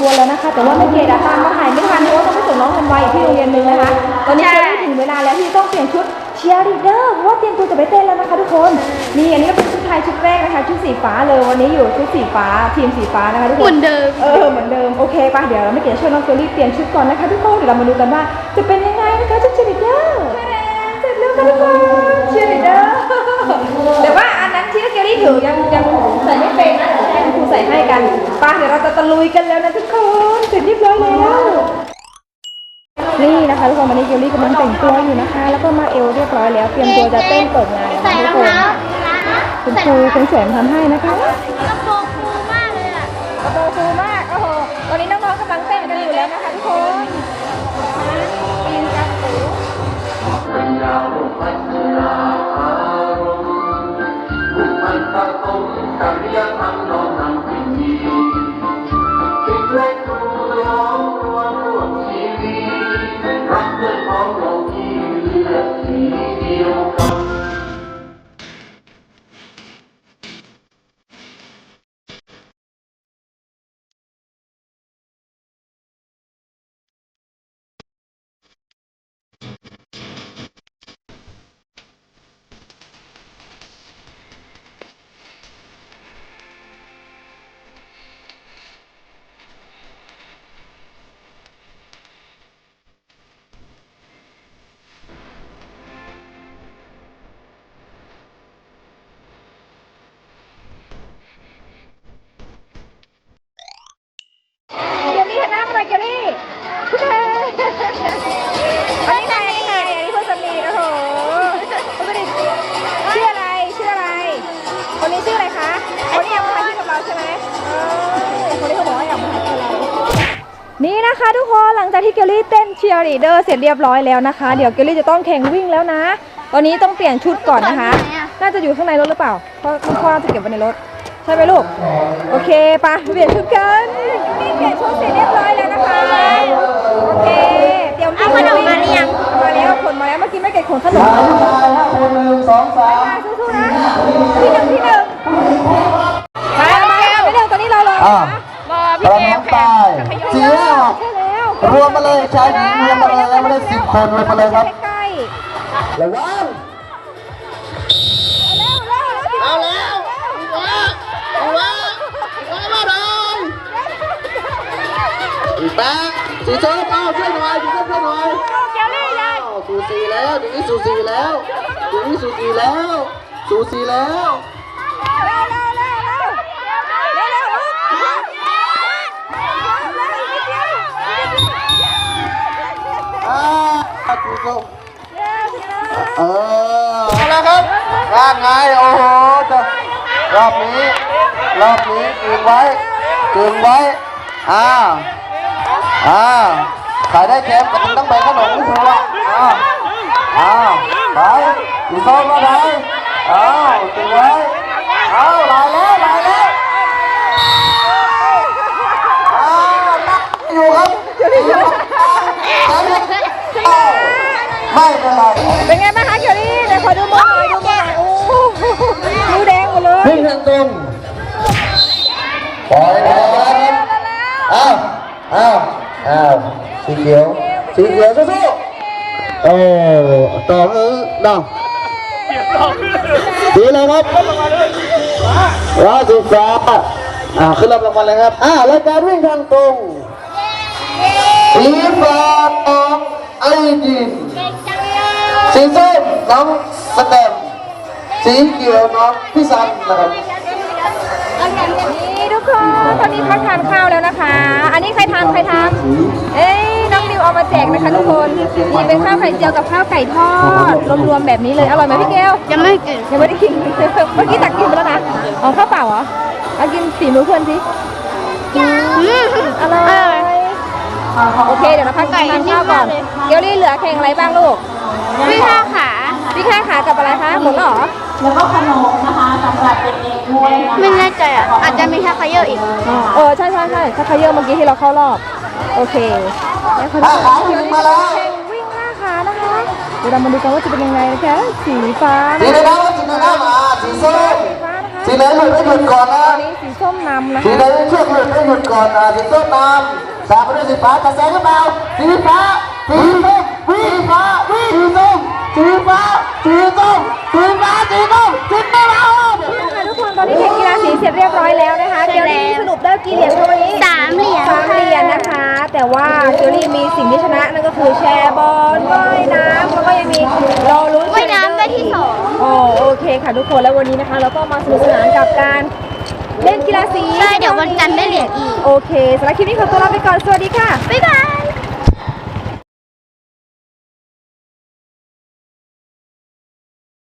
บวนแล้วนะคะ แต่ว่าแม่เกดอะตามมาถ่ายไม่ทันเพราะว่าต้องไปส่งน้องธันวาอยู่ที่โรงเรียนหนึงนะคะตอนนี้เกลลี่ถึงเวลาแล้วที่ต้องเปลี่ยนชุดเชียร์ลีดเดอร์เพราะว่าเตรียมตัวจะไปเต้นแล้วนะคะ ทุกคนนี่อันนี้ก็เป็นชุดไทยชุดแรกนะคะชุดสีฟ้าเลยวันนี้อยู่ชุดสีฟ้าทีมสีฟ้านะคะทุกคนเหมือนเดิมเออเหมือนเดิมโอเคป่ะเดี๋ยวเราไม่เกี่ยวช่วยน้องเกลลี่เปลี่ยนชุดก่อนนะคะทุกคนเดี๋ยวเรามาดูกันว่าจะเป็นยังไงนะคะชุดเชียร์ลีดเดอร์เสร็จแล้วค่ะทุกคนเชียร์ลีดเดอร์ ตะลุยกันแล้วนะทุกคนเสร็จเรียบร้อยแล้วนี่นะคะทุกคนวันนี้เกลลี่กำลังแต่งตัวอยู่นะคะ แล้วก็มาเอวเรียบร้อยแล้วเตรียมตัวจะเต้นเปิดงานแล้วใส่นะรทุอกงคนเท้าคุณครูคนสวยมาทำให้นะคะกระโปรงฟูมากเลยอะกระโปรงฟูมากโอ้โหตอนนี้น้องๆกำลังเต้นกันอยู่แล้วนะคะทุกคน นี่นะคะทุกคนหลังจากที่เกลลี่เต้นเชียร์ลีดเดอร์เสร็จเรียบร้อยแล้วนะคะ เดี๋ยวเกลลี่จะต้องแข่งวิ่งแล้วนะ ตอนนี้ต้องเปลี่ยนชุดก่อนนะคะ น่าจะอยู่ข้างในรถหรือเปล่า เพราะคุณพ่อจะเก็บไว้ในรถ ใช่ไหมลูก โอเคไปะเปลี่ยนชุดกันนี่เปลี่ยนชุดเสร็จเรียบร้อยแล้วนะคะ โอเค เตรียมเอาขนมมาหรือยังเอามาแล้วขนมาแล้วเมื่อกี้ไม่เก็บขนขนมคนหนึ่งสองสามมาสู้ๆนะที่หนึ่งที่หนึ่ง รวมมาเลยชายหญิงรวมมาเลยแล้วไม่ได้สิบคนรวมมาเลยครับใกล้ระวังๆเร็วเร็วเร็วเอาแล้วว้าว้าว้ามาดองอีแป๊กสีส้มเอาช่วยหน่อยสีส้มช่วยหน่อยเกลลี่ยาวสูสีแล้วถึงนี้สูสีแล้วถึงนี้สูสีแล้วสูสีแล้วเร็วเร็วลูกเร็วเร็วอีกนิดเดียวอีกนิดเดียว อ่า สีส้มเออเอาละครับร่างไงโอ้โหจะรอบนี้รอบนี้ถึงไว้ถึงไว้อ้าอ้าขายได้แชมป์ก็ต้องไปขนมที่ถูกละอ้าอ้าไปสีส้อมมาไหนอ้าวถึงไว้อ้าวลายแล้วลายแล้วอ้าวนักอยู่ครับอ้าว ไม่เป็นไรเป็นไงบ้างคะเกลลี่เดี๋ยวขอดูมือหน่อยดูมือหน่อยโอ้โหมือแดงหมดเลยพึ่งทางตรงปล่อยแล้วอ้าวอ้าวอ้าวสีเขียวสีเขียวสู้ๆโอ้ต่อเออดาวดีเลยครับราชศึกษาอ่าขึ้นรับรางวัลเลยครับอ่ารายการวิ่งทางตรงสีฟ้าน้องไอจิน สีส้มน้องสแตมป์สีเขียวน้องพี่ซันนะครับนี่ทุกคนตอนนี้พักทานข้าวแล้วนะคะ อันนี้ใครทานใครทานเอ้ยน้องนิวเอามาแจกนะคะทุกคนนี่เป็นข้าวไข่เจียวกับข้าวไก่ทอดรวมๆแบบนี้เลยอร่อยไหมพี่เกลยังไม่กินยังไม่ได้กินเมื่อกี้ตักกินไปแล้วนะอ๋อข้าวเปล่าเหรอเอากินสีมือเพื่อนสิอร่อยโอเคเดี๋ยวเราพักทานข้าวก่อนเกลลี่เหลือแข่งอะไรบ้างลูก พี่ข้าวขาพี่ข้าขากับอะไรคะหมดแล้วเหรอ แล้วก็ขนมนะคะสำหรับเด็กๆด้วยนะไม่แน่ใจอะ อาจจะมีแค่ไคเยอร์อีก เออ ใช่ใช่ใช่ถ้าเขาเยอะเมื่อกี้ที่เราเข้ารอบ โอเคแล้วเขาห้าขาวิ่งมาแล้วแข่งวิ่งห้าขานะคะ เดี๋ยวเรามาดูกันว่าจะเป็นยังไงนะคะ สีฟ้าสีนะในคะน้ำสีในน้ำมาสีส้มสีฟ้านะคะสีเหลืองหยุดให้หยุดก่อนนะตอนนี้สีส้มนำนะสีคะเหลืองเชือกหยุดให้หยุดก่อนอะสีส้มนำตามไปด้วยสีฟ้าจะแซงหรือเปล่าสีฟ้าสีส้ม แต่ว่าเจลลี่มีสิ่งที่ชนะนั่นก็คือแชร์บอลว่ายน้ำแล้วก็ยังมีรอลุ้นว่ายน้ำได้ที่สองอ๋อโอเคค่ะทุกคนแล้ววันนี้นะคะ เราก็มาสนุกสนานกับการเล่นกีฬาสีใช่เดี๋ยววันจันทร์ได้เหรียญอีก โอเคสำหรับคลิปนี้ขอตัวลาไปก่อนสวัสดีค่ะ บ๊ายบาย